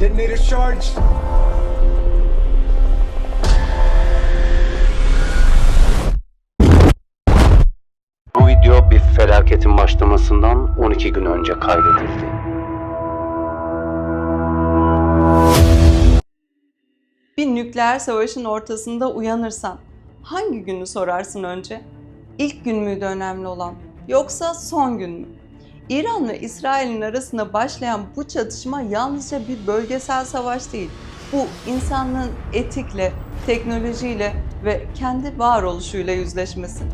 Detonator charged. Bu video bir felaketin başlamasından 12 gün önce kaydedildi. Bir nükleer savaşın ortasında uyanırsan hangi günü sorarsın önce? İlk gün müydü önemli olan yoksa son gün mü? İran ve İsrail'in arasında başlayan bu çatışma yalnızca bir bölgesel savaş değil. Bu insanlığın etikle, teknolojiyle ve kendi varoluşuyla yüzleşmesi.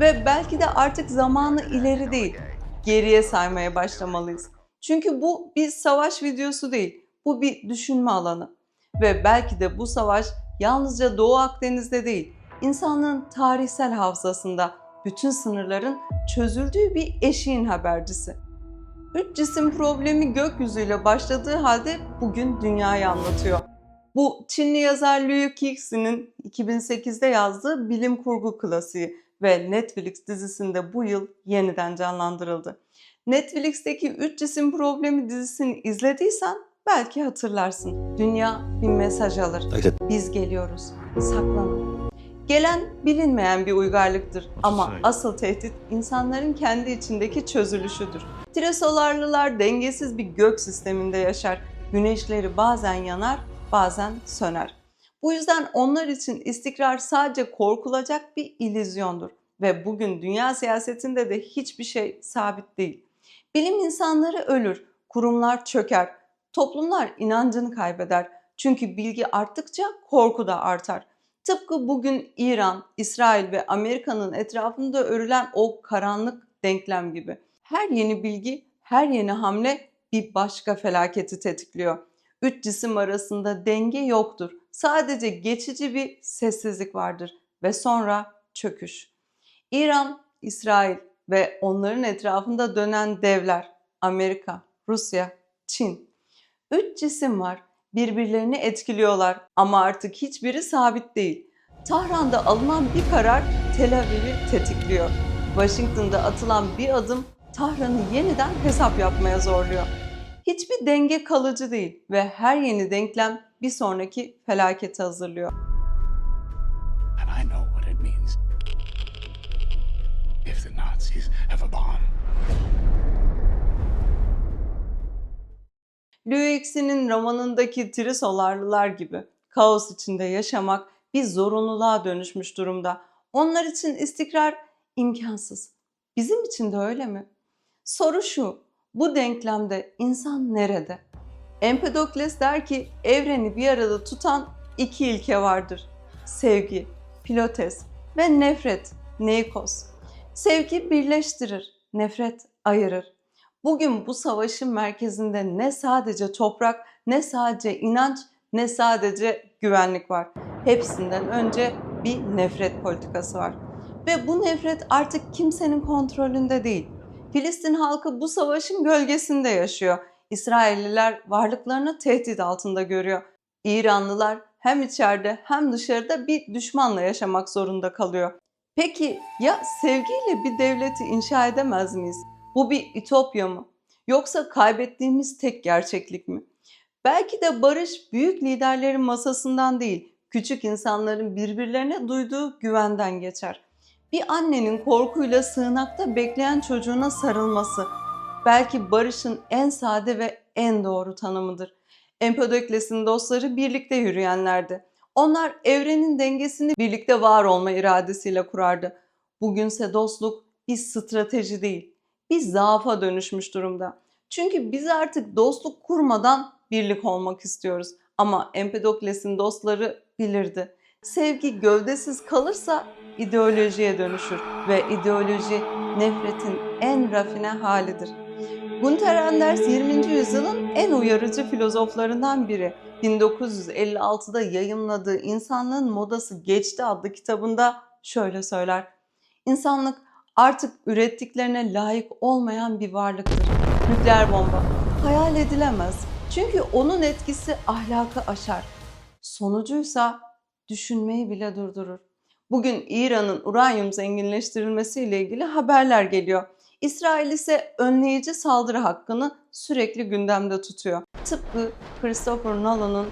Ve belki de artık zamanı ileri değil, geriye saymaya başlamalıyız. Çünkü bu bir savaş videosu değil, bu bir düşünme alanı. Ve belki de bu savaş yalnızca Doğu Akdeniz'de değil, insanlığın tarihsel hafızasında bütün sınırların çözüldüğü bir eşiğin habercisi. Üç cisim problemi gökyüzüyle başladığı halde bugün dünyayı anlatıyor. Bu Çinli yazar Liu Cixin'in 2008'de yazdığı bilim kurgu klasiği ve Netflix dizisinde bu yıl yeniden canlandırıldı. Netflix'teki Üç Cisim Problemi dizisini izlediysen belki hatırlarsın. Dünya bir mesaj alır. Biz geliyoruz. Saklanın. Gelen bilinmeyen bir uygarlıktır ama asıl tehdit insanların kendi içindeki çözülüşüdür. Tiresolarlılar dengesiz bir gök sisteminde yaşar. Güneşleri bazen yanar, bazen söner. Bu yüzden onlar için istikrar sadece korkulacak bir illüzyondur ve bugün dünya siyasetinde de hiçbir şey sabit değil. Bilim insanları ölür, kurumlar çöker, toplumlar inancını kaybeder. Çünkü bilgi arttıkça korku da artar. Tıpkı bugün İran, İsrail ve Amerika'nın etrafında örülen o karanlık denklem gibi. Her yeni bilgi, her yeni hamle bir başka felaketi tetikliyor. Üç cisim arasında denge yoktur. Sadece geçici bir sessizlik vardır ve sonra çöküş. İran, İsrail ve onların etrafında dönen devler, Amerika, Rusya, Çin. Üç cisim var birbirlerini etkiliyorlar ama artık hiçbiri sabit değil. Tahran'da alınan bir karar Tel Aviv'i tetikliyor. Washington'da atılan bir adım Tahran'ı yeniden hesap yapmaya zorluyor. Hiçbir denge kalıcı değil ve her yeni denklem bir sonraki felaketi hazırlıyor. And I know what it means. If the Nazis have a bomb. Luix'in romanındaki Trisolarlılar gibi kaos içinde yaşamak bir zorunluluğa dönüşmüş durumda. Onlar için istikrar imkansız. Bizim için de öyle mi? Soru şu, bu denklemde insan nerede? Empedokles der ki evreni bir arada tutan iki ilke vardır. Sevgi, pilotes ve nefret, neikos. Sevgi birleştirir, nefret ayırır. Bugün bu savaşın merkezinde ne sadece toprak, ne sadece inanç, ne sadece güvenlik var. Hepsinden önce bir nefret politikası var. Ve bu nefret artık kimsenin kontrolünde değil. Filistin halkı bu savaşın gölgesinde yaşıyor. İsrailliler varlıklarını tehdit altında görüyor. İranlılar hem içeride hem dışarıda bir düşmanla yaşamak zorunda kalıyor. Peki ya sevgiyle bir devleti inşa edemez miyiz? Bu bir ütopya mı? Yoksa kaybettiğimiz tek gerçeklik mi? Belki de barış büyük liderlerin masasından değil, küçük insanların birbirlerine duyduğu güvenden geçer. Bir annenin korkuyla sığınakta bekleyen çocuğuna sarılması belki barışın en sade ve en doğru tanımıdır. Empedokles'in dostları birlikte yürüyenlerdi. Onlar evrenin dengesini birlikte var olma iradesiyle kurardı. Bugünse dostluk bir strateji değil, bir zaafa dönüşmüş durumda. Çünkü biz artık dostluk kurmadan birlik olmak istiyoruz. Ama Empedokles'in dostları bilirdi. Sevgi gövdesiz kalırsa ideolojiye dönüşür ve ideoloji nefretin en rafine halidir. Gunther Anders 20. yüzyılın en uyarıcı filozoflarından biri. 1956'da yayımladığı İnsanlığın Modası Geçti adlı kitabında şöyle söyler. İnsanlık artık ürettiklerine layık olmayan bir varlıktır. Nükleer bomba hayal edilemez. Çünkü onun etkisi ahlakı aşar. Sonucuysa düşünmeyi bile durdurur. Bugün İran'ın uranyum zenginleştirilmesiyle ilgili haberler geliyor. İsrail ise önleyici saldırı hakkını sürekli gündemde tutuyor. Tıpkı Christopher Nolan'ın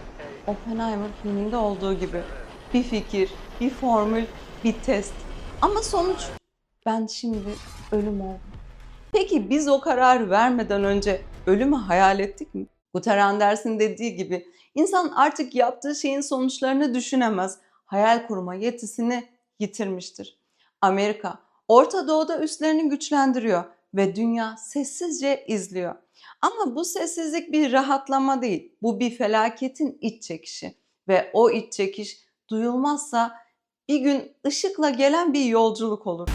Oppenheimer filminde olduğu gibi. Bir fikir, bir formül, bir test. Ama sonuç ben şimdi ölüm oldum. Peki biz o kararı vermeden önce ölümü hayal ettik mi? Guter Anders'in dediği gibi insan artık yaptığı şeyin sonuçlarını düşünemez. Hayal kurma yetisini yitirmiştir. Amerika, Orta Doğu'da üslerini güçlendiriyor ve dünya sessizce izliyor. Ama bu sessizlik bir rahatlama değil, bu bir felaketin iç çekişi. Ve o iç çekiş duyulmazsa bir gün ışıkla gelen bir yolculuk olur.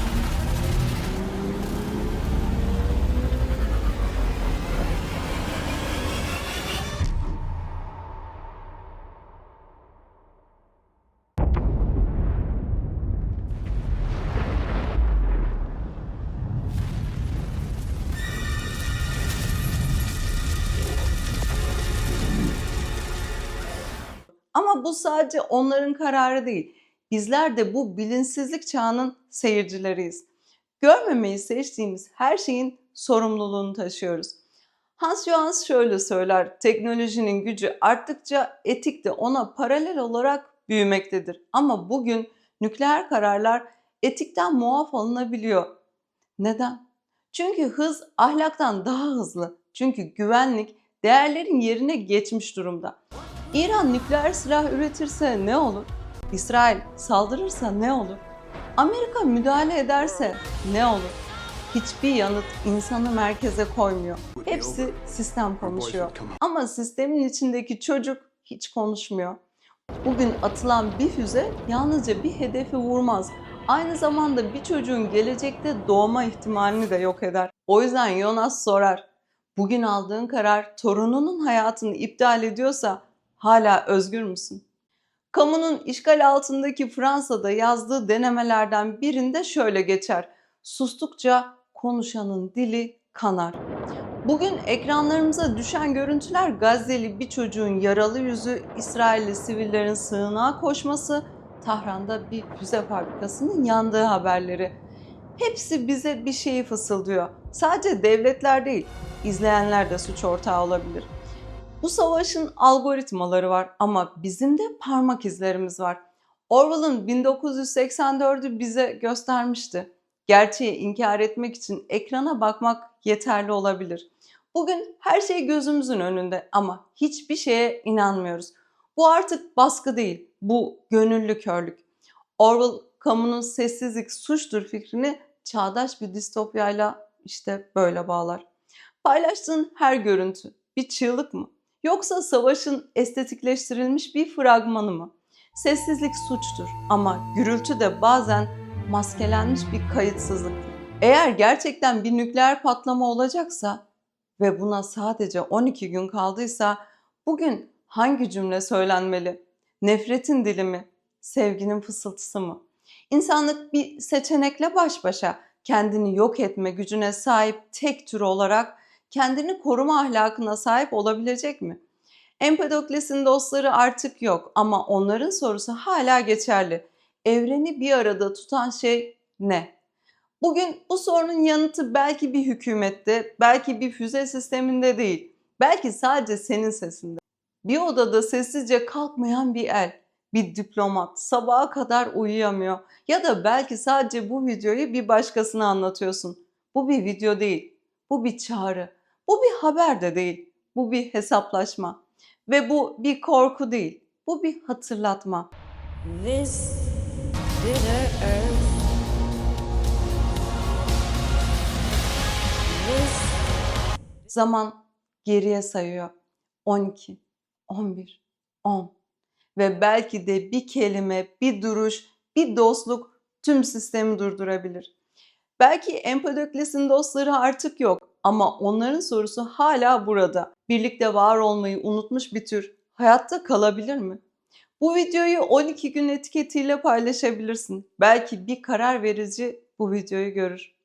Bu sadece onların kararı değil. Bizler de bu bilinçsizlik çağının seyircileriyiz. Görmemeyi seçtiğimiz her şeyin sorumluluğunu taşıyoruz. Hans Johannes şöyle söyler, teknolojinin gücü arttıkça etik de ona paralel olarak büyümektedir. Ama bugün nükleer kararlar etikten muaf alınabiliyor. Neden? Çünkü hız ahlaktan daha hızlı. Çünkü güvenlik değerlerin yerine geçmiş durumda. İran nükleer silah üretirse ne olur? İsrail saldırırsa ne olur? Amerika müdahale ederse ne olur? Hiçbir yanıt insanı merkeze koymuyor. Hepsi sistem konuşuyor. Ama sistemin içindeki çocuk hiç konuşmuyor. Bugün atılan bir füze yalnızca bir hedefi vurmaz. Aynı zamanda bir çocuğun gelecekte doğma ihtimalini de yok eder. O yüzden Jonas sorar. Bugün aldığın karar torununun hayatını iptal ediyorsa hala özgür müsün? Kamunun işgal altındaki Fransa'da yazdığı denemelerden birinde şöyle geçer. Sustukça konuşanın dili kanar. Bugün ekranlarımıza düşen görüntüler Gazze'li bir çocuğun yaralı yüzü, İsrailli sivillerin sığınağa koşması, Tahran'da bir füze fabrikasının yandığı haberleri. Hepsi bize bir şeyi fısıldıyor. Sadece devletler değil, izleyenler de suç ortağı olabilir. Bu savaşın algoritmaları var ama bizim de parmak izlerimiz var. Orwell'ın 1984'ü bize göstermişti. Gerçeği inkar etmek için ekrana bakmak yeterli olabilir. Bugün her şey gözümüzün önünde ama hiçbir şeye inanmıyoruz. Bu artık baskı değil, bu gönüllü körlük. Orwell kamunun sessizlik suçtur fikrini çağdaş bir distopyayla işte böyle bağlar. Paylaştığın her görüntü bir çığlık mı? Yoksa savaşın estetikleştirilmiş bir fragmanı mı? Sessizlik suçtur ama gürültü de bazen maskelenmiş bir kayıtsızlıktır. Eğer gerçekten bir nükleer patlama olacaksa ve buna sadece 12 gün kaldıysa bugün hangi cümle söylenmeli? Nefretin dili mi? Sevginin fısıltısı mı? İnsanlık bir seçenekle baş başa kendini yok etme gücüne sahip tek tür olarak kendini koruma ahlakına sahip olabilecek mi? Empedokles'in dostları artık yok ama onların sorusu hala geçerli. Evreni bir arada tutan şey ne? Bugün bu sorunun yanıtı belki bir hükümette, belki bir füze sisteminde değil. Belki sadece senin sesinde. Bir odada sessizce kalkmayan bir el, bir diplomat sabaha kadar uyuyamıyor ya da belki sadece bu videoyu bir başkasına anlatıyorsun. Bu bir video değil. Bu bir çağrı. Bu bir haber de değil. Bu bir hesaplaşma. Ve bu bir korku değil. Bu bir hatırlatma. This bitter earth. This Zaman geriye sayıyor. 12, 11, 10 ve belki de bir kelime, bir duruş, bir dostluk tüm sistemi durdurabilir. Belki Empedokles'in dostları artık yok ama onların sorusu hala burada. Birlikte var olmayı unutmuş bir tür hayatta kalabilir mi? Bu videoyu 12 gün etiketiyle paylaşabilirsin. Belki bir karar verici bu videoyu görür.